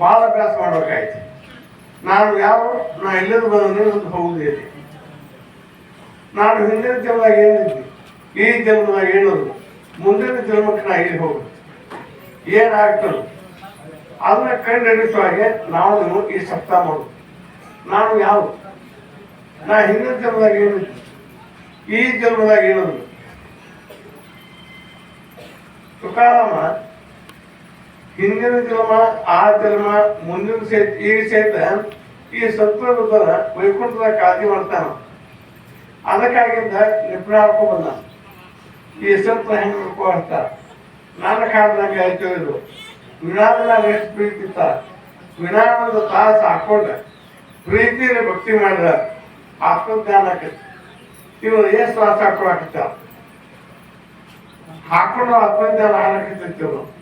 ಭಾಳ ಅಭ್ಯಾಸ ಮಾಡ್ಬೇಕಾಯ್ತು. ನಾನು ಯಾವ, ನಾ ಎಲ್ಲಿಂದ ಬಂದ್ರೆ ಅಂತ ಹೋಗುದಿಲ್ಲ ನಾನು ಹಿಂದಿನ ಜನ್ಮದಾಗ ಏನಿದ್ದೆ, ಈ ಜನ್ಮದಾಗ ಏನದು ಮುಂದಿನ ಜನ್ಮಕ್ಕೆ ನಾ ಇಲ್ಲಿ ಹೋಗುದು? ಏನಾಗ್ತದೆ ಅದನ್ನ ಕಂಡು ಹಾಗೆ ನಾವು ಈ ಸಪ್ತಾಹ ಮಾಡುದು. ನಾನು ಯಾವ? ನಾ ಹಿಂದಿನ ಜನ್ಮದಾಗ ಏನಿದ್ದೆ, ಈ ಜನ್ಮದಾಗ ಏನದು ತುಕಾರಾಮ ಹಿಂದಿನ ಜನ್ಮ, ಆ ಜನ್ಮ, ಮುಂದಿನ ಸಹಿತ ಈ ಸೇತ, ಈ ಸತ್ವದ ವೈಕುಂಠದ ಕಾಳಜಿ ಮಾಡ್ತಾನ. ಅದಕ್ಕಾಗಿಂದ ನಿಪುಣ ಹಾಡ್ಕೊಂಡ್ ಬಂದ. ಈ ಸತ್ವ ಹೆಂಗೆ ನೋಡ್ಕೊಳ್ತಾರ ನನ್ನ ಕಾಲದಾಗ ಆಯ್ತು ಇದು. ವಿನಾದನಾಗ ಎಷ್ಟು ಪ್ರೀತಿ ಇತ್ತ ತಾಸು ಹಾಕೊಂಡ. ಪ್ರೀತಿಯಲ್ಲಿ ಭಕ್ತಿ ಮಾಡಿದ ಆತ್ಮಜ್ಞಾನ ಇವರು ಏನು ಶ್ವಾಸ ಹಾಕೊಳಕತ್ತಾರ ಹಾಕೊಂಡು ಆತ್ಮಜ್ಞಾನ ಹಾಳಾಕತ್ತೈತಿ ಇವರು.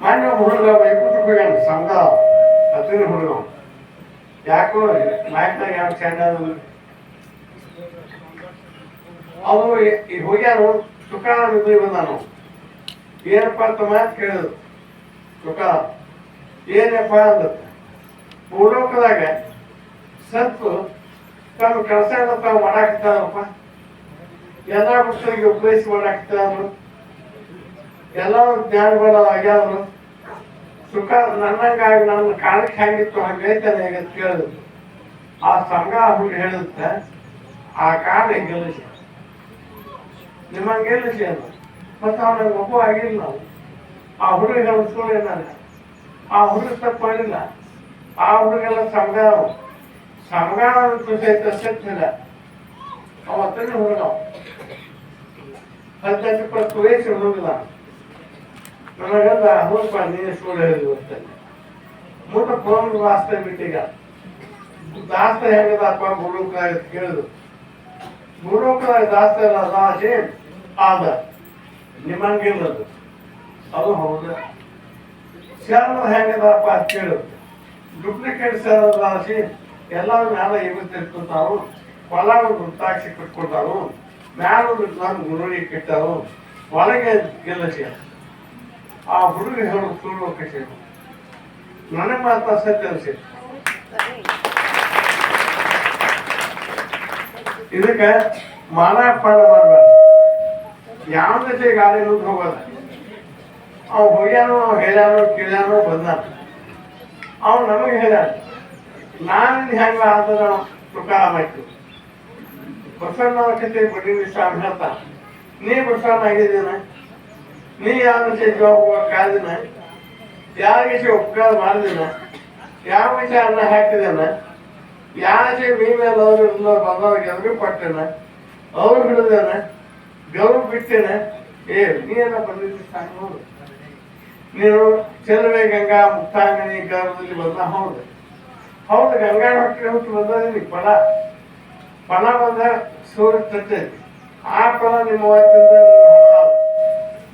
ಮೊನ್ನೆ ಹುಡುಗ ವೈಕುಂಠಕ್ಕೆ ಹೋಗ್ಯಾನ ಸಂಘ ಹತ್ತಿರ ಹುಡುಗ ಯಾಕೋ ನಾಯಕನಾಗ ಯಾವ ಚಂದ ಅವರು ಈ ಹೋಗ್ಯಾರು ತುಕಾರಾಮ್ ಇದು ಬಂದಾನು. ಏನಪ್ಪ ಅಂತ ಮಾತು ಕೇಳಿದ್ರು ತುಕಾರಾಮ್ ಏನಪ್ಪ ಅಂದ ಪೂರ್ವಕದಾಗ ಸತ್ತು ತಮ್ಮ ಕೆಲಸ ಮಾಡಾಕ್ತಾರಪ್ಪ ಎಲ್ಲ ಮಕ್ಕಳಿಗೆ ಉಪಯೋಗಿಸಿ ಮಾಡಾಕ್ತಾರು ಎಲ್ಲ ಜ್ಞಾನಗಳು ಆಗ್ಯಾದ್ರು ಸುಖ ನನ್ನಂಗಾಗಿ ನನ್ನ ಕಾಲಕ್ಕೆ ಹೆಂಗಿತ್ತು ಹಂಗೈತಾನೆ ಅಂತ ಕೇಳಿದ್ರು. ಆ ಸಂಘ ಹುಡುಗ ಹೇಳುತ್ತೆ ಆ ಕಾಲ ಗೆಲ್ಲಿಸಿ ನಿಮ್ಮಂಗೆ ಗೆಲ್ಲಿಸಿ ಅಂತ. ಮತ್ತು ಅವನಿಗೆ ಒಬ್ಬ ಆಗಿಲ್ಲ ಆ ಹುಡುಗ ಹೇಳ್ಸ್ಕೊಳ್ಳಿ ಆ ಹುಡುಗ ತಪ್ಪಿಲ್ಲ ಆ ಹುಡುಗೆಲ್ಲ ಸಂಘ ಸಂಘ ಸಹಿತ ಸಿಕ್ತಿಲ್ಲ ಅವತ್ತನೇ ಹುಡುಗ. ಹದಿನೆಂಟು ಇಪ್ಪತ್ತು ವಯಸ್ಸು ಹುಡುಗಿಲ್ಲ ನನಗಂದ ಹೋಗಪ್ಪ ನೀನು ಸುಳ್ಳು ಹೇಳಿದ್ರು ಅಂತಂದೆ ಮುಂದೆ ಫೋನ್ ವಾಸ್ತ ಬಿಟ್ಟೀಗ ದಾಸ್ತ ಹೇಗದ ಅಪ್ಪ ಗುರು ಕೇಳಿದ್ರು. ಗುರು ದಾಸ್ತ ಇಲ್ಲ ದಾಸಿ ಆದ. ನಿಮ್ಮಂಗಿಲ್ಲದು. ಅದು ಹೌದು. ಶರಣ ಹೆಂಗದಪ್ಪ ಅಂತ ಕೇಳಿದ್ರು. ಡೂಪ್ಲಿಕೇಟ್ ಶರಣ ದಾಸಿ ಎಲ್ಲ ಮ್ಯಾಲ ಇವತ್ತಿರ್ತಾರು ಹೊಲ ಒಂದು ಕಟ್ಕೊಂಡಾರು, ಮ್ಯಾಲ ನಾನು ಗುರುವಿಗೆ ಕಟ್ಟಾರು, ಒಳಗೆ ಗೆಲ್ಲಸಿ ಆ ಹುಡುಗಿ ಹೇಳೋದು ಸುಳ್ಳು ಕಸಿ ನನಗೆ ಮಾತ್ರ ಸತ್ಯ ಅನ್ಸಿತ್ತು ಇದಕ್ಕೆ ಮಾನ ಮಾಡಬಾರ್ದು ಯಾವ ಜೊತೆ ಗಾಳಿ ಮುಂದೆ ಹೋಗೋದ ಅವ್ ಹೋಗ್ಯಾನೋ ಅವ್ ಹೇಳ್ಯಾನೋ, ಕೇಳ್ಯಾನೋ, ಬಂದಾನ. ಅವ್ ನಮಗೆ ಹೇಳ್ಯಾನ, ನಾನು ಹೆಂಗ ಆದ ಪ್ರಕಾರ ಆಯ್ತು ಬಸವಣ್ಣ ಕತೆ ಬಡ್ಡಿ ವಿಷಯ ಹೇಳ್ತಾನ ನೀ ಬಸವಣ್ಣ ಆಗಿದ್ದೀನ ನೀ ಯಾವ ಜವಾಬ್ ಕಾದಿನ ಯಾವ ವಿಷಯ ಉಪಕಾರ ಮಾಡಿದಿನ ಯಾವ ವಿಷಯ ಅನ್ನ ಹಾಕಿದನ ಯಾವ ವಿಷಯ ಮೀ ಅವ್ರು ಇಲ್ಲ ಬಂದವ್ರಿಗೆ ಎದುರು ಕೊಟ್ಟೆನ ಅವ್ರು ಬಿಡದೇನ ಗೌರವ ಬಿಟ್ಟೇನ ಏ ನೀ ಏನ ಬಂದಿದ್ದಿ ಸಾಂಗ್ ನೀನು ಚೆಲುವೆ ಗಂಗಾ ಮುಕ್ತಾಂಗನಿ ಗರ್ಭದಲ್ಲಿ ಬಂದ, ಹೌದು. ಹೌದು, ಗಂಗಾ ಹೊಟ್ಟೆ ಹುಟ್ಟು ಬಂದದೀನಿ ಫಲ. ಪಣ ಬಂದ ಸೂರ್ಯ ತಟ್ಟೈತಿ ಆ ಫಲ ನಿಮ್ಮ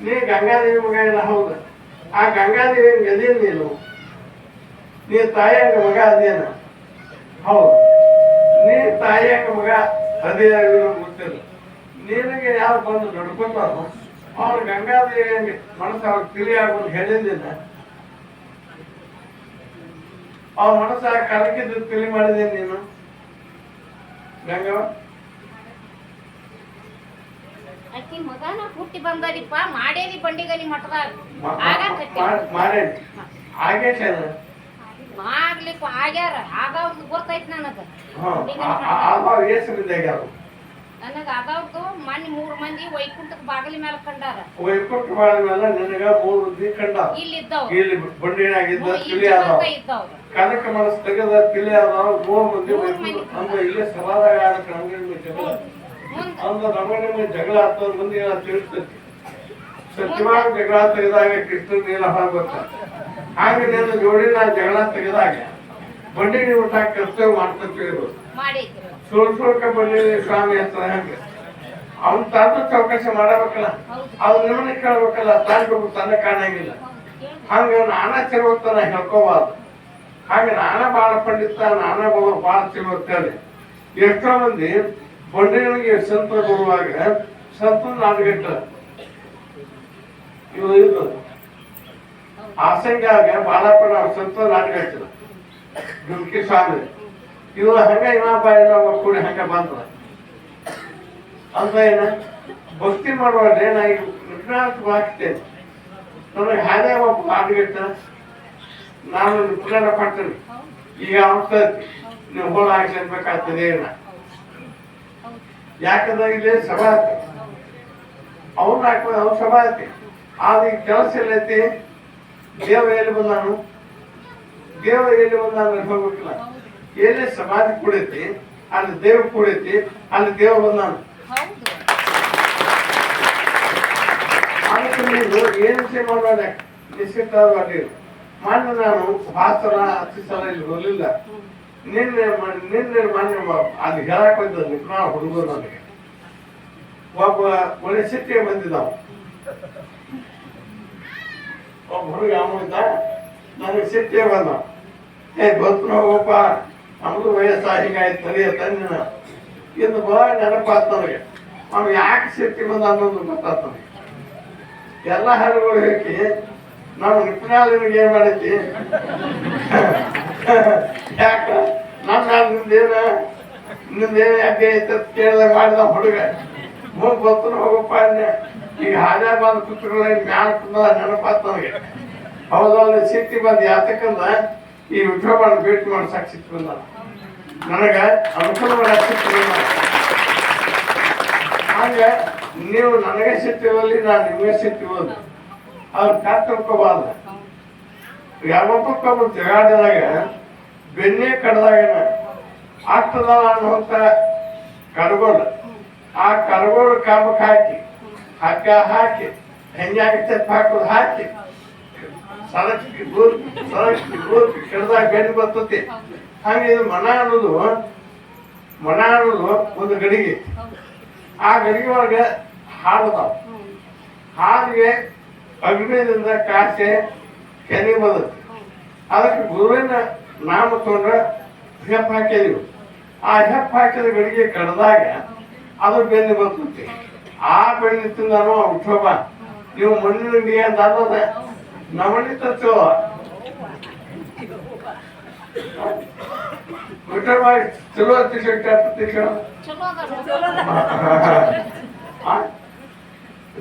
ನೀ ಗಂಗಾದೇವಿ ಮಗ ಇಲ್ಲ ಹೌದು. ಆ ಗಂಗಾದೇವಿ ಎದೇನು ನೀನು. ನೀ ತಾಯಿಯಂಗ ಮಗ ಅದೇನ? ಹೌದು. ನೀ ತಾಯಿಯಂಗ ಮಗ ಅದೇ ಗೊತ್ತಿಲ್ಲ. ನಿನಗೆ ಯಾರು ಬಂದು ನಡ್ಕೊತಾರೋ, ಅವ್ರು ಗಂಗಾದೇವಿ ಮನಸ್ಸು ಅವ್ರಿಗೆ ತಿಳಿಯಾಗೋದು ಹೇಳಿದ್ದಿಲ್ಲ. ಅವ್ರ ಮನಸ್ಸು ಕಲಕಿದ್ದು ತಿಳಿ ಮಾಡಿದೆ ನೀನು. ಗಂಗವ ಅಕ್ಕಿ ಮಗನ ಹುಟ್ಟಿ ಬಂದರಿಪ್ಪ ಮಾಡೇವಿ ಬಂಡಿಗನಿ ಮಠದಾಗ. ಆಗ ಮಾ- ಕಟ್ಟಿ ಮಾ- ಮಾಡೇನಿ ಆಗೈತೆ ಅದು? ಆಗ್ಲಿಕ್ಕೆ ಆಗ್ಯಾರ. ಆಗ ಗೊತ್ತೈತಿ ನನಗ. ನನಗ ಅದಾವ್ದು ಮನ್ ಮೂರ್ ಮಂದಿ ವೈಕುಂಠದ ಬಾಗಿಲ ಮೇಲೆ ಕಂಡಾರ. ವೈಕುಂಠ ಬಾಳ ಮೇಲೆ ನಿನಗ ಮೂರು ಕಂಡ ಇಲ್ಲಿ ಇದ್ದಾವ ಇಲ್ಲಿ ಬಂಡಿನಾಗಿದ್ದ ತಿಳಿ ಕನಕ ತೆಗೆದ ತಿಳಿ ಮೂರು ಮಂದಿ. ಅಂದ್ರೆ ಇಲ್ಲೇ ಸಮಾಧಾನ ಆಡಕ್ಕೆ ನಮಗೆ ಮುಂದ ಅಂದ್ರೆ ಜಗಳ ಆಗ್ತದ ಮಂದಿ ಎಲ್ಲ ತಿಳಿಸ್ತೈತಿ ಸತ್ಯವಾಗ ಜಗಳ ತೆಗೆದಾಗ ಕೃಷ್ಣ ನೀಲ ಹೊರಗುತ್ತೆ ಹಾಗೆ ನೀನು ಜೋಡಿ ನಾ ಜಗಳ ತೆಗೆದಾಗ ಬಂಡಿ ನೀವು ಊಟ ಕರ್ತವ್ಯ ಮಾಡ್ತಿರ್ಬೋದು ಮಾಡೈತಿ ಸುಳ್ ಸುಳ್ಕ ಬಂಡಿ ಸ್ವಾಮಿ ಅಂತ ಹೆಂಗೆ. ಅವ್ನು ತಂದು ಚೌಕಾಸಿ ಮಾಡಬೇಕಲ್ಲ. ಅವ್ರು ನಿಮ್ಮನ್ನ ಕೇಳ್ಬೇಕಲ್ಲ ತಂದು ತನ್ನ ಕಾಣಂಗಿಲ್ಲ. ಹಂಗ ನಾನ ನಾ ಹೇಳ್ಕೋಬಾರ್ದು. ಹಾಗೆ ನಾನ ಬಾಳ ಪಂಡಿತ, ನಾನಾ ಬಾಳ ತಿರುಗುತ್ತೇನೆ ಎಷ್ಟೋ ಮಂದಿ ಬಂಡಿಗಳಿಗೆ ಸಂತ ಬರುವಾಗ ಸಂತ ನಾಲ್ಗೆಟ್ಟ. ಇವು ಇದು ಹಾಸಂಗಾಗ ಬಾಳಪ್ಪನ ಸಂತ ಹಚ್ಚಿದ ಡುಮ್ಕಿ ಸ್ವಾಮಿ ಇವ ಹಂಗ ಇನ್ನೊಬ್ಬ ಇನ್ನೊಬ್ಬ ಕೂಡಿ ಹಂಗ ಬಂದ ಅಂತ ಏನ? ಭಕ್ತಿ ಮಾಡುವಾಗ ನಾ ಈಗ ನಿಪುಣಾರ್ಥ ಹಾಕ್ತೇನೆ ನನಗೆ ಹಾಗೆ ಒಬ್ಬ ಹಾಡುಗಿಟ್ಟ ನಾನು ವಿಜ್ಞಾನ ಪಡ್ತೇನೆ ಈಗ ಅನ್ಸ್ತೈತಿ ನೀವು ಹೋಳ ಹಾಕ್ಲೇಬೇಕಾಗ್ತದೆ ಏನ? ಯಾಕಂದ್ರೆ ಇಲ್ಲಿ ಸಭಾ ಐತಿ ಹಾಕ್ಬೋದು ಅವ್ನ ಸಭಾ ಐತಿ ಆದ್ರೆ ಈಗ ಕೆಲಸ ಎಲ್ಲೈತಿ, ದೇವ ಎಲ್ಲಿ ಬಂದಾನು? ದೇವ ಎಲ್ಲಿ ಬಂದಾನು ಹೋಗ್ಬೇಕಿಲ್ಲ ಎಲ್ಲಿ ಸಮಾಧಿ ಕೂಡೈತಿ, ಅಲ್ಲಿ ದೇವ ಕೂಡೈತಿ, ಅಲ್ಲಿ ದೇವ ಬಂದಾನು. ಅದಕ್ಕೆ ನೀವು ಏನು ವಿಷಯ ಮಾಡಬೇಡ? ನಿಶ್ಚಿತವಾಗಿ. ಮೊನ್ನೆ ನಾನು ಭಾಸ್ಕರ ಹತ್ತು ಸಲ ಇಲ್ಲಿ ಹೋಗಲಿಲ್ಲ. ನಿನ್ನೆ ನಿನ್ನೆ ಮೊನ್ನೆ ಅದು ಹೇಳಕ್ ಬಂದ ನಿಪುಣ ಹುಡುಗರು ನನಗೆ. ಒಬ್ಬ ಒಳ್ಳೆ ಸಿಟ್ಟಿಗೆ ಬಂದಿದ್ದಾವ ಒಬ್ಬ ಹುಡುಗ ಅಮ್ಮ ನನಗೆ ಸಿಟ್ಟಿಗೆ ಬಂದ. ಏ, ಗೊತ್ತು ಹೋಗಪ್ಪ ನಮ್ದು ವಯಸ್ಸು ಹಿಂಗಾಯ್ತು, ತಲೆಯ ತಂದಿನ. ಇನ್ನು ಬಹಳ ನೆನಪಾತ್ ನನಗೆ. ಅವ್ನು ಯಾಕೆ ಸಿಟ್ಟಿ ಬಂದ ಅನ್ನೋದು ಗೊತ್ತಾತ್ ನನಗೆ. ಎಲ್ಲ ಹಾಡುಗಳು ಹೇಳಿ ನಾವು ನಿಪುಣಾಲಿನಿಗೆ ಏನ್ ಮಾಡೈತಿ ಯಾಕ? ನನ್ನ ನಿಂದೇನ ನಿಂದೇನ ಯಾಕೆ ಐತೆ ಕೇಳಿದ ಮಾಡಿದ ಹುಡುಗ? ಮುಂದೆ ಗೊತ್ತು ಹೋಗಪ್ಪ ಅಂದೆ ಈಗ ಹಾಜ ಬಂದ ಪುತ್ರಗಳ ಮ್ಯಾಲ ಕುಂದ ನೆನಪಾತ್ ನನಗೆ ಹೌದಲ್ಲ ಸಿಟ್ಟಿ ಬಂದು ಯಾತಕ್ಕಂದ ಈ ವಿಠೋಬಾಳ ಭೇಟಿ ಮಾಡ್ಸಕ್ ಸಿಟ್ಟು ಬಂದ ನನಗ ಅನುಕೂಲ ಮಾಡಕ್ ಸಿಟ್ಟು ಬಂದ ನೀವು ನನಗೆ ಸಿಟ್ಟಿರಲಿ, ನಾನು ನಿಮಗೆ ಸಿಟ್ಟಿರೋದು ಅವ್ರು ತಿಳ್ಕೊಬಾರ್ದು ಯಾವತ್ತೊಬ್ಬರು ಜಗಾಡಿದಾಗ, ಬೆನ್ನೆ ಕಡ್ದಾಗನ ಆಗ್ತದ ಅನ್ನುವಂತ ಕರ್ಗೋಲ್. ಆ ಕರ್ಗೋಲ್ ಕಾಮಕ್ಕೆ ಹಾಕಿ, ಹಗ್ಗ ಹಾಕಿ ಹೆಂಗಾಗುತ್ತೆ ಹಾಕೋದು ಹಾಕಿ ಸರಕ್ಕೆ ಗೂರ್ ಸರಕ್ಕೆ ದೂರ ಕೆಡ್ದಾಗ ಬೆನ್ನು ಬರ್ತತಿ. ಹಂಗೆ ಇದು ಮನ ಅನ್ನೋದು ಮನ ಅನ್ನೋದು ಒಂದು ಗಡಿಗೆ. ಆ ಗಡಿಗೆ ಒಳಗೆ ಹಾಡದಾವ. ಹಾಲಿಗೆ ಅಗ್ನಿದಿಂದ ಕಾಸೆ ಕೆನೆ ಬರುತ್ತೆ ಅದಕ್ಕೆ ಗುರುವಿನ ನಾಮ ತೊಗೊಂಡ್ರೆ ಹೆಪ್ಪ ಹಾಕಿದೀವಿ. ಆ ಹೆಪ್ಪ ಹಾಕಿದ ಬೆಳಿಗ್ಗೆ ಕಡ್ದಾಗ ಅದು ಬೆನ್ನು ಬರ್ತೈತಿ ಆ ಬೆಳಿಗ್ಗೆ ತಿಂದಾನು ಉಠೋಬ ನೀವು ಮಣ್ಣಿನ ಗಡಿಗೆ ಅಂತ ಅನ್ನೋದ ನಮಣಿ ತತ್ವ. ಚಲೋ ಚಲೋ?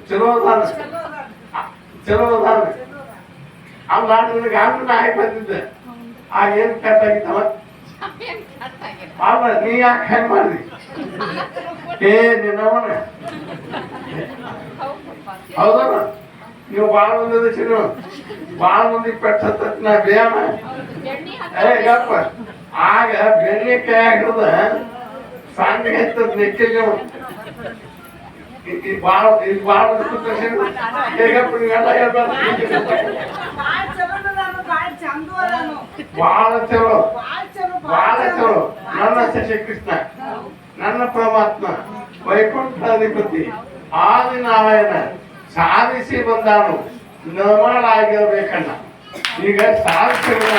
ಚಲೋ ಅದಾನ? ಆ, ಚಲೋ ಅದಾನ? ಅಲ್ಲ ನಿನಗೆ ಆದ್ರೂ ನಾ ಬಂದಿದ್ದೆ ಆ ಏನ್ ಕಟ್ಟಾಗಿತ್ತವ ಅಲ್ಲ ನೀ ಯಾಕೆ ಹೆಂಗ್ ಮಾಡಿದಿ? ಏ, ನಿನ್ನವನ. ಹೌದಲ್ಲ? ನೀವು ಬಾಳ ಮಂದಿ ಅದಿಸಿರು ಬಾಳ ಮಂದಿ ಪೆಟ್ಟ ನಾ ಬೇಯಣ. ಏ ಗಪ್ಪ ಆಗ ಬೆಣ್ಣೆ ಕೈ ಹಿಡ್ದ ಸಣ್ಣ ಎತ್ತದ ನೆಕ್ಕಿಗೆ ಬಾಳ ಇದು ಬಾಳ ಹೇಗಪ್ಪ ನೀವೆಲ್ಲ ಹೇಳ್ಬಾರ್ದು ಬಾಳ್ ಚಲೋ. ಬಹಳ ಚಲೋ. ನನ್ನ ಶಶಿಕೃಷ್ಣ ನನ್ನ ಪರಮಾತ್ಮ ವೈಕುಂಠಾಧಿಪತಿ ಆದಿನಾರಾಯಣ ಸಾಧಿಸಿ ಬಂದಾನು. ನಿರ್ಮಲಾಗಿರ್ಬೇಕಣ್ಣ ಈಗ ಸಾಧಿಸಿಲ್ಲ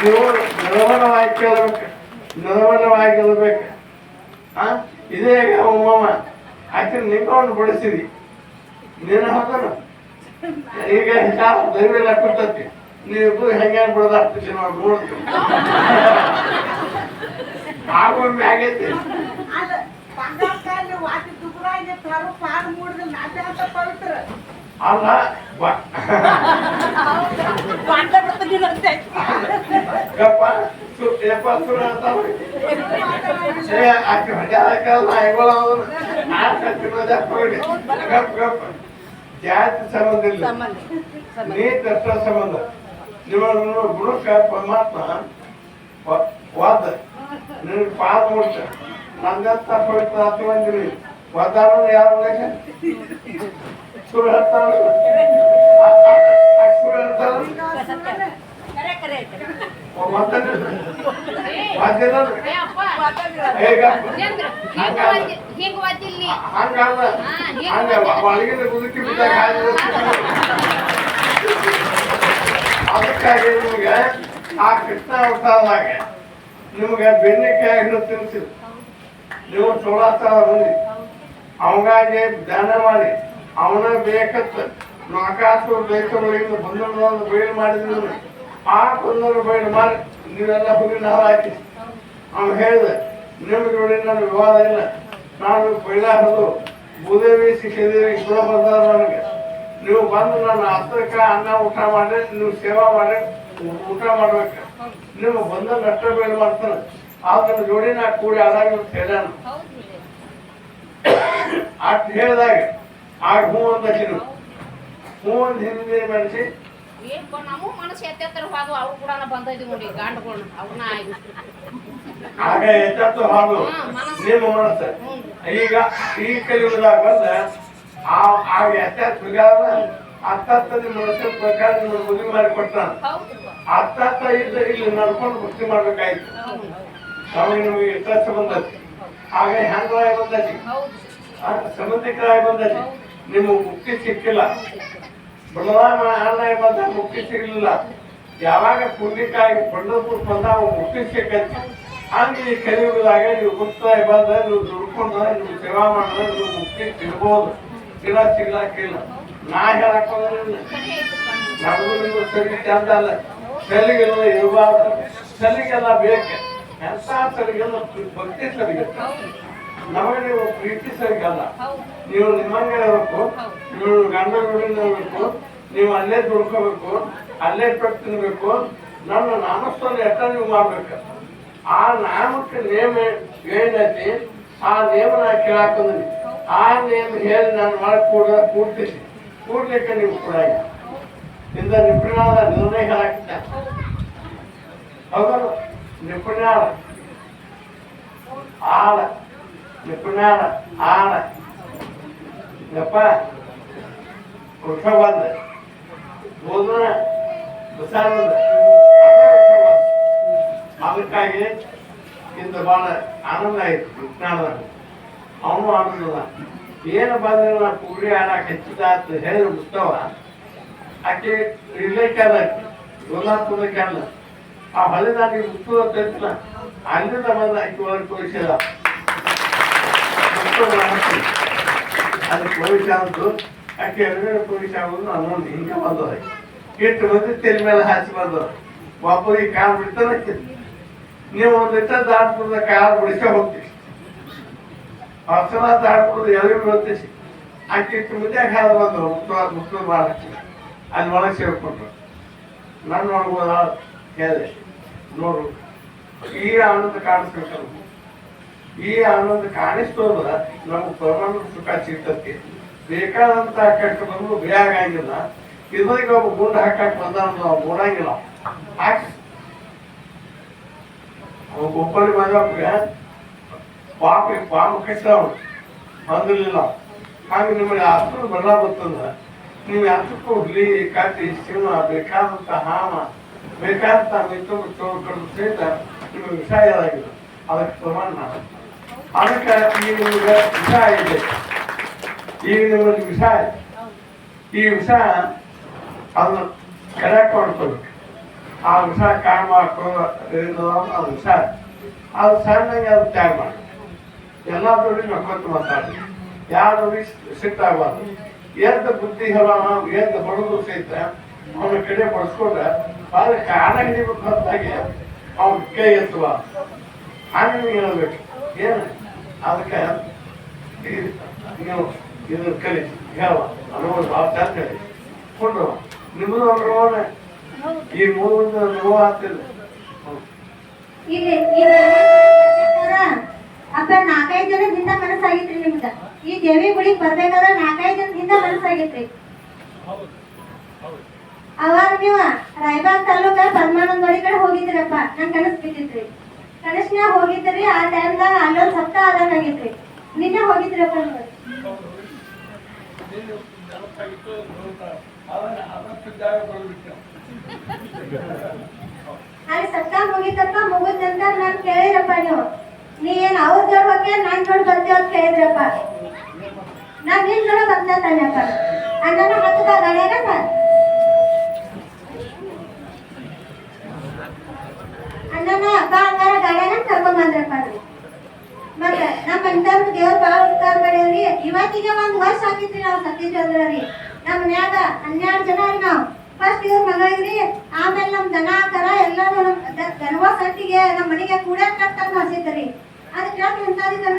ನೀವು ನಿರ್ಮಾಣವಾಗಿರ್ಬೇಕು ನಿರ್ಮಾಣವಾಗಿರ್ಬೇಕು ಆ? ಇದೇ ಉಮ್ಮಮ್ಮ ಆಕೆ ನಿಂಕೊಂಡು ಬಿಡಿಸಿದಿ ನೀನು ಹೋದನು ಈಗ ಹಿಸಾಬ್ ದೈವೆಲ್ಲ ಕೊಟ್ಟತಿ ನೀವು ಹೆಂಗೆ ಬಿಡದಾಗ್ತದೆ ನಾವು ನೋಡ್ತೀವಿ ಆಗೊಮ್ಮೆ ಆಗೈತಿ ಅದ್ ಬಂಗಾರ ಕಾಯ್ಲಿ ವಾಟಿ ದುಗುರಾಗಿ ತರು ಪಾಲ್ ಮೂಡ್ದು ನಾಟ್ಯ ಅಂತ ಪವಿತ್ರ. ಅಲ್ಲ ಬ- ಬಾಂಡ ಬಿಡ್ತದಿಲ್ಲಂತೆ. ಗಪ್ಪ ಸು- ಯಪ್ಪ ಸುರ ಅಂತಾವ. ಏ ಆಕೆ ಹೊಟ್ಟೆ ಹಾಕಲ್ಲ ನಾಯಿಗಳ ಅವನು. ಆ ಕತ್ತಿ ಮಜಾ ಕೊಡಿ. ಗಪ್ ಗಪ್ ಜಾತಿ ಸಂಬಂಧ ಇಲ್ಲ. ನೀ ಕಷ್ಟ ಸಂಬಂಧ. ನಿಮ್ಮ ಗುಣಕ್ಕ ಪರಮಾತ್ಮ ವಾದ. ನಿನಗೆ ಪಾದ ಮುಟ್ಟ. ನಂದತ್ತ ಪವಿತ್ರ ಆತ್ಮ ಅಂದಿರಿ? ವದಾನ ಯಾರು ಸುಳ್ಳು ಹಂಗಲ್ಲ ಹಂಗ ಹಾಗೆ ಅದಕ್ಕಾಗಿ ನಿಮ್ಗೆ ಆ ಕೃಷ್ಣ ಅವತಾರದಾಗ ನಿಮ್ಗೆ ಬೆನ್ನಿಕಾಯಿ ಹಣ್ಣು ತಿನ್ಸಿದ್ರು. ನೀವು ಸೋಳಾತಾರ ಬಂದಿ ಅವಂಗಾಗಿ ಧ್ಯಾನ ಮಾಡಿ. ಅವನ ಬೇಕತ್ತ ನಾಕಾಸು ರೈತರೊಳಗಿಂದ ಬಂಧನವನ್ನು ಬಯಲು ಮಾಡಿದ್ರು ಆ ಬಂಧನ ಬಯಲು ಮಾಡಿ ನೀವೆಲ್ಲ ಹೋಗಿ ನಾವು ಹಾಕಿ ಅವ್ನು ಹೇಳಿದೆ ನಿಮ್ಮ ನೋಡಿ ನನ್ನ ವಿವಾದ ಇಲ್ಲ. ನಾನು ಬೈಲಾರದು ಭೂದೇವಿ ಶಿಕ್ಷದೇವಿ ಕೂಡ ಬಂದಾರ ನನಗೆ. ನೀವು ಬಂದು ನನ್ನ ಹತ್ರಕ್ಕೆ ಅನ್ನ ಊಟ ಮಾಡಿ ನೀವು ಸೇವಾ ಮಾಡಿ ಊಟ ಮಾಡ್ಬೇಕು. ನೀವು ಬಂದ ನಷ್ಟ ಬೇಡ ಮಾಡ್ತಾನೆ ಆದ್ರೆ ಜೋಡಿ ನಾ ಕೂಡಿ ಆದಾಗ ನೀವು ಹೇಳ್ಯಾನ. ಅಷ್ಟು ಹೇಳಿದಾಗ ಆಗ ಹೂ ಅಂತ ನೀವು ಹ್ಞೂ ಅಂತ ಹಿಂದೆ ಮನಸ್ಸಿ ನಮಗೂ ಮನಸ್ಸು ಎತ್ತೆತ್ತರ ಹೋದು ಅವ್ರು ಕೂಡ ಬಂದೈತಿ ನೋಡಿ ಗಾಂಡುಗಳು ಅವನ್ನ ಆಗ. ಎಚ್ಚತ್ತು ಹಾದು ನಿಮ್ಮ ಮನಸ್ಸು. ಈಗ ಈ ಕಲಿಯುಗದಾಗ ಬಂದ ಆ ಆಗ ಎಚ್ಚತ್ತು ಬಿಗಾದ ಹತ್ತತ್ತದ ಮನಸ್ಸಿನ ಪ್ರಕಾರ ನಿಮ್ಮ ಮದುವೆ ಮಾಡಿ ಕೊಟ್ಟಾನ ಹೌದು ಹತ್ತತ್ತ ಇದ್ದ ಇಲ್ಲಿ ನಡ್ಕೊಂಡು ಭಕ್ತಿ ಮಾಡ್ಬೇಕಾಯ್ತು. ಸಮಯ ನಮಗೆ ಇಂಟ್ರೆಸ್ಟ್ ಬಂದತಿ ಆಗ ರಾಯ ಬಂದತಿ ಹೌದು ಸಂಬಂಧಿಕರಾಯ ಬಂದತಿ ನಿಮಗೆ ಮುಕ್ತಿ ಸಿಕ್ಕಿಲ್ಲ. ಬಲರಾಮ ಆನಾಯ ಬಂದ ಮುಕ್ತಿ ಸಿಗಲಿಲ್ಲ. ಯಾವಾಗ ಪುಣ್ಯಕ್ಕಾಗಿ ಪಂಡರಪುರ ಬಂದ ಮುಕ್ತಿ ಸಿಕ್ಕೈತಿ. ಹಂಗೆ ಕಲಿಯುಗದಾಗ ನೀವು ಗುಪ್ತಾಯ ಬಂದ ನೀವು ದುಡ್ಕೊಂಡ ನೀವು ಸೇವಾ ಮಾಡಿದ್ರೆ ನೀವು ಮುಕ್ತಿ ಸಿಗ್ಬೋದು ಸಿಗ ಸಿಗ್ಲಾಕಿಲ್ಲ ನಾ ಹೇಳಕ್ ನಿಮ್ಗೆ. ಸರಿ ಚಂದ ಅಲ್ಲ. ಸಲಿಗೆಲ್ಲ ಇರಬಾರ್ದು. ಸಲಿಗೆಲ್ಲ ಬೇಕು. ಎಂತ ಸಲಿಗೆಲ್ಲ ಭಕ್ತಿ ಸರಿಗೆ ನಮಗೆ ನೀವು ಪ್ರೀತಿ ಸರಿಗಲ್ಲ ನೀವು ನಿಮ್ಮಂಗೆ ಇರಬೇಕು. ನೀವು ಗಂಡ ಇರಬೇಕು. ನೀವು ಅಲ್ಲೇ ದುಡ್ಕೋಬೇಕು. ಅಲ್ಲೇ ಪೆಟ್ಟು ತಿನ್ಬೇಕು. ನನ್ನ ನಾಮಸ್ಥಾನ ಎಟ್ಟ ನೀವು ಮಾಡ್ಬೇಕು. ಆ ನಾಮಕ್ಕೆ ನೇಮ ಹೇಳಿದಲ್ಲಿ ಆ ನೇಮ ನಾ ಕೇಳಾಕೊಂಡಿ ಆ ನೇಮ ಹೇಳಿ ನಾನು ಮಾಡಿ ಕೂಡ ಕೂಡ್ತೀನಿ. ಕೂಡ್ಲಿಕ್ಕೆ ನೀವು ಕೂಡ ಇಂದ ನಿಪುಣಾದ ನಿರ್ಣಯ ಹೇಳಾಕ್ತ ಹೌದಲ್ಲ? ನಿಪುಣಾಳ ಆಳ. ನಿಪುಣಾಳ ಆಳ. ನೆಪ ವೃಕ್ಷ ಬಂದ. ಹೋದ್ರ ಬಸಾನಂದ ಅದಕ್ಕಾಗಿ ಇಂದು ಬಹಳ ಆನಂದ ಆಯ್ತು ವಿಜ್ಞಾನದಾಗ ಅವನು ಆನಂದದ ಏನು ಬಂದ್ರೆ ನಾ ಕುರಿ ಆಡಕ್ಕೆ ಹೆಚ್ಚಿದ ಅಂತ ಹೇಳಿ ಉತ್ಸವ ಆಕೆ ಇರ್ಲಿಕ್ಕಲ್ಲ ಗೋಲಾಪುರಕ್ಕಲ್ಲ ಆ ಹೊಲೆದಾಗ ಉತ್ಸವ ಅಂತ ಅಲ್ಲಿಂದ ಬಂದ ಆಕೆ ಒಳಗೆ ತೋರಿಸಿದ. ಅದು ಪೊಲೀಸ್ ಆದ್ದು ಆಕೆ ಎರಡು ಪೊಲೀಸ್ ಆಗೋದು ಅನ್ನೊಂದು ಹಿಂಗೆ ಬಂದದ ಇಟ್ಟು ಬಂದು ತೆಲ್ ಮೇಲೆ ಹಾಸಿ ಬಂದದ ಒಬ್ಬರಿಗೆ ಕಾಲು ಬಿಡ್ತಾನೆ ನೀವು ಇಟ್ಟ ದಾಟ್ಬಿಡ್ದ ಕಾಲು ಬಿಡಿಸ ಹೋಗ್ತೀವಿ ಅರ್ಚನಾ ದಾಟ್ಬಿಡ್ದು ಎಲ್ರಿಗೂ ಗೊತ್ತಿಸಿ ಅಕ್ಕಿಟ್ಟು ಮುಂದೆ ಕಾಲ ಬಂದರು ಮುಕ್ತವಾದ ಮುತ್ತು ಮಾಡಿ ಅಲ್ಲಿ ಒಳಗೆ ಸೇರ್ಕೊಂಡ್ರು. ನನ್ನ ನೋಡ್ಬೋದ ಹೇಳಿದೆ ನೋಡು, ಈ ಆನಂದ ಕಾಣಿಸ್ಬೇಕು ಈ ಆನಂದ ಕಾಣಿಸ್ತೋದ್ರ ನಮ್ಗೆ ಪರಮಾನ ಸುಖ ಸಿಗ್ತತಿ. ಬೇಕಾದಂತ ಕಟ್ಟು ಬಂದು ಬೇಯಾಗಂಗಿಲ್ಲ ಇದ್ರಿಗೆ ಒಬ್ಬ ಗುಂಡು ಹಾಕಕ್ ಬಂದ ನಾವು ಮೂಡಂಗಿಲ್ಲ ಹಾಕಿ ಅವ ಒಬ್ಬರಿಗೆ ಪಾಪಿ, ಪಾಪ ಪಾಪ ಕಟ್ಟವ್ ಬಂದಿರಲಿಲ್ಲ. ಹಾಗೆ ನಿಮಗೆ ಹತ್ರ ಬಣ್ಣ ಬರ್ತಂದ್ರ ನೀವು ಹತ್ತಕ್ಕೂ ಹುಲಿ ಕಟ್ಟಿ ಸಿಂಹ ಬೇಕಾದಂತ ಹಾಮ ಬೇಕಾದಂತ ಮಿತ್ರ ಕಡಿದು ಸಹಿತ ನಿಮಗೆ ವಿಷ ಇದಾಗಿಲ್ಲ ಅದಕ್ಕೆ ಪ್ರಮಾಣ ಅದಕ್ಕೆ ಈಗ ನಿಮಗೆ ವಿಷ ಇದೆ. ಈಗ ನಿಮಗೆ ವಿಷ ಈ ವಿಷ ಅದನ್ನು ಕರೆಕ್ಟ್ ಮಾಡ್ಕೋಬೇಕು ಆ ವಿಷ ಕಾಯಿ ಮಾಡ್ಕೊಂಡು ಅದು ವಿಷ ಅದು ಸಣ್ಣಗೆ ಅದು ತ್ಯಾಗ ಮಾಡಿ ಎಲ್ಲ ಜೋಡಿ ನಕ್ಕೊತ್ತು ಮಾತಾಡಿ. ಯಾರು ಜೋಡಿ ಸಿಟ್ಟಾಗಬಾರ್ದು ಬುದ್ಧಿ ಹೇಳೋಣ ಎದ್ದ ಬಡದು ಸಹಿತ ಅವನ ಕಡೆ ಬಡಿಸ್ಕೊಂಡ್ರೆ ಆದ್ರೆ ಕಾಣ ಹಿಡಿಬೇಕು ಅಂತಾಗಿ ಅವ್ನ ಕೈ ಎತ್ತುವ. ಹಂಗೆ ಹೇಳ್ಬೇಕು. ಏನು? ಅದಕ್ಕೆ ನೀವು ಇದನ್ನ ಕಲಿ ಹೇಳುವ. ಅನ್ನೋದು ಭಾಳ ಚಂದ ಕಲಿ ಕೊಂಡು ನಿಮ್ಮದು ಈ ಮೂರು ನೋವು ಆಗ್ತಿಲ್ಲ ಇಲ್ಲಿ ಅಪ್ಪ ನಾಲ್ಕೈದು ಜನದಿಂದ ಮನಸ್ಸಾಗಿತ್ರಿ ನಿಮ್ಗ. ಈ ದೇವಿ ಗುಡಿಗೆ ಬರ್ಬೇಕಾದ್ರೆ ನಾಲ್ಕೈದು ಜನದಿಂದ ಮನಸ್ಸಾಗಿತ್ರಿ. ಅವಾಗ ನೀವು ರಾಯಬಾಗ್ ತಾಲೂಕ ಪದ್ಮಾನಂದ ಮಡಿ ಕಡೆ ಹೋಗಿದ್ರಪ್ಪ ನಂಗೆ ಕನಸು ಬಿದ್ದಿತ್ರಿ. ಕನಸ್ನ್ಯಾಗ ಹೋಗಿದ್ರಿ ಆ ಟೈಮ್ದಾಗ ಅಲ್ಲೊಂದು ಸಪ್ತ ಆದಂಗ ಆಗೈತ್ರಿ ನಿನ್ನೆ ಹೋಗಿದ್ರಪ್ಪ ನೀವು. ಅಲ್ಲಿ ಸತ್ತ ಮುಗಿತಪ್ಪ ಮುಗಿದ ನಂತರ ನಾನು ಕೇಳಿದ್ರಪ್ಪ ನೀವು. ನೀ ಏನ್ ಅವ್ರ ಜೋಡ್ ಹೋಗ್ಯ ನಾನು ಜೋಡ್ ಬರ್ತೀವ ಅಂತ ಕೇಳಿದ್ರಪ್ಪ. ನಾನು ನಿನ್ ಜೋಡ ಬಂದ ತಾನೆಪ್ಪ ಅಣ್ಣನ ಹತ್ತದ ಗಣ್ಯಾಗ ಅಣ್ಣನ ಅಪ್ಪ ಹಂಗಾರ ಗಾಡ್ಯಾಗ ಕರ್ಕೊಂಡ್ ಮತ್ತೆ ನಮ್ಮ ಇಂಥವ್ರು ದೇವ್ರ ಬಾಳ ಉತ್ತಾರ ಮಾಡ್ಯಾವ್ರಿ ಇವತ್ತಿಗೆ ಒಂದ್ ವರ್ಷ ಆಗಿದ್ರಿ ನಾವು ಸತ್ಯಚಂದ್ರ ರೀ ನಮ್ಮ ಮನ್ಯಾಗ ಫಸ್ಟ್ ಇವ್ರ ಮಗಳಿಗ್ರಿ ಆಮೇಲೆ ನಮ್ ದನ ಕರ ಎಲ್ಲರೂ ನಮ್ ದನವ ನಮ್ಮ ಮನೆಗೆ ಕೂಡ ಕಟ್ಟಂಗ ಹಸಿದ್ರಿ ಅದಕ್ಕೆ ಎಂತಾದಿತ್ತ